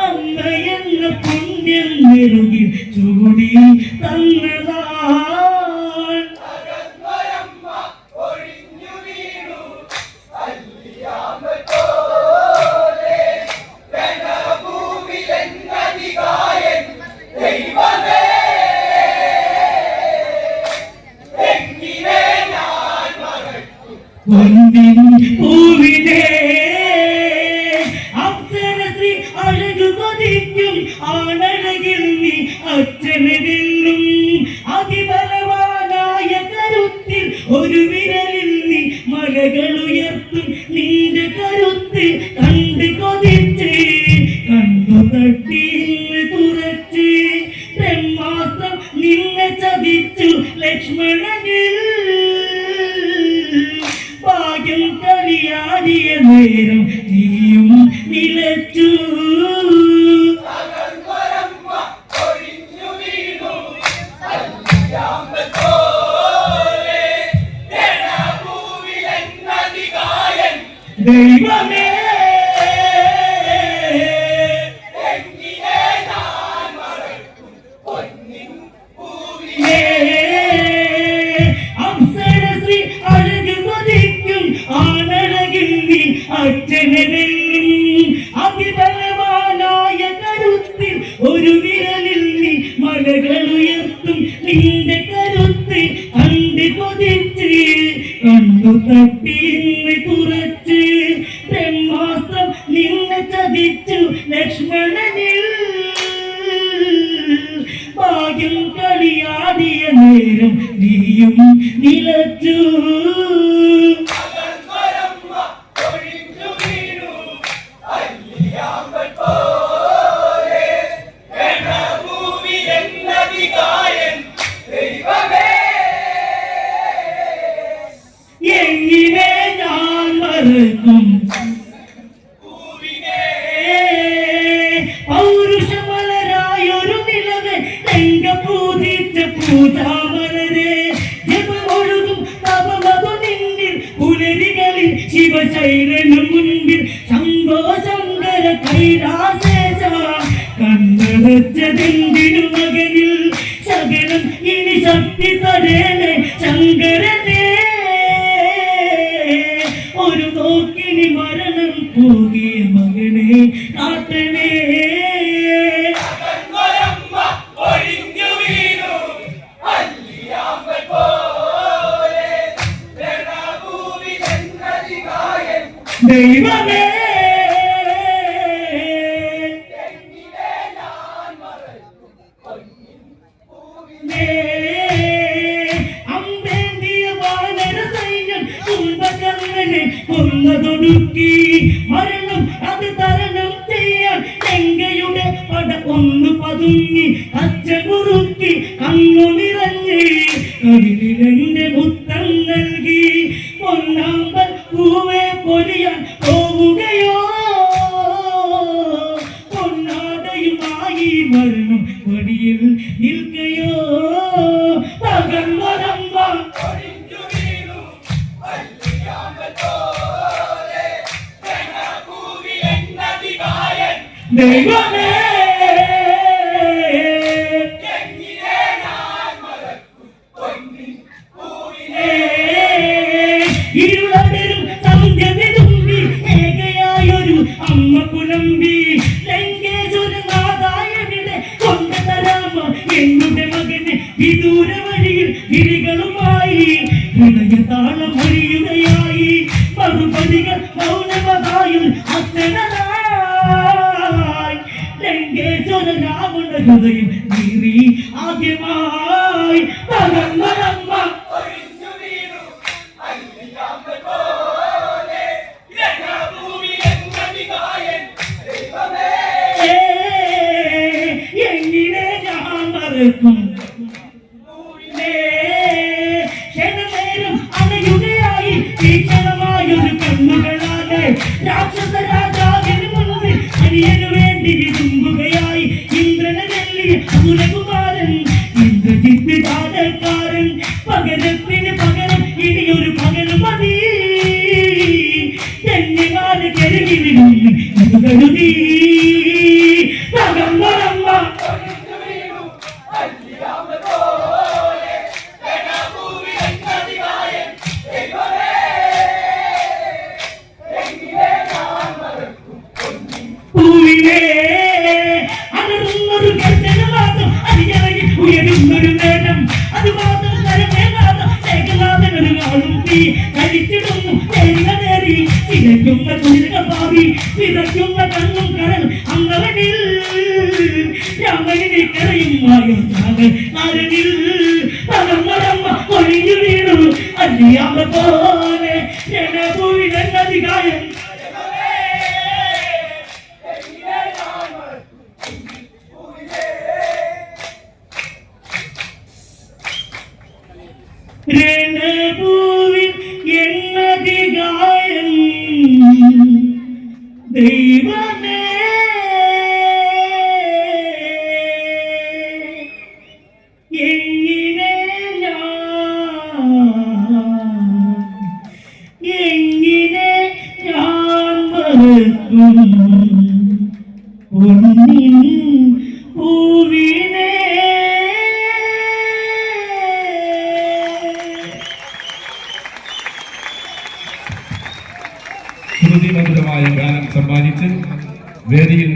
അമ്മ എന്ന പുണ്യം നിറുകി ചൂടി തന്നതാ പൂവിനെ ലക്ഷ്മണനിൽ ഭാഗ്യം കളിയാടിയ നേരം നീയും നിലച്ചു. ദൈവമേ വെല്ലും അതിബലവാനായ കരുത്തിൽ ഒരു വിരലിൽ നീ മലകൾ ഉയർത്തും. നിന്റെ കരുത്തിൽ കണ്ട് കൊതിച്ച് കണ്ടു തട്ടി ഇന്ന് ബ്രഹ്മാസ്ത്രം നിന്നെ ചതിച്ചു ലക്ഷ്മണനിൽ. ഭാഗ്യം കളിയാടിയ നേരം നീയും നിലച്ചു. ശിവശൈലനു മുൻപിൽ ശംഭോ ശങ്കര കൈലാസേശ ദൈവമേ. അമ്പേന്തിയ വാനര സൈന്യം കുംഭകർണനെ കൊന്നതൊടുക്കി. ദൈവമേ. സന്ധ്യവിതുമ്പി ഏകയായൊരു മറുപടികൾ മൗനമതായും രാവണ ഹൃദയം നീറി. ആദ്യമായി തകർന്നരമ്മ എങ്ങനെ ഞാൻ മറക്കും? രാക്ഷസ രാജാവിന് മുന്നിൽ അനിയനു വേണ്ടി ഞങ്ങളിനെ കരയുമായിരുന്നത് അരവിൽ തലമുറമ്മ ഒഴിഞ്ഞു വീണു. അല്ലിയാമ പോലെ ജനഭൂവിനധികാരം ശ്രുതിമധുരമായ ഗാനം സമ്മാനിച്ച് വേദിയിൽ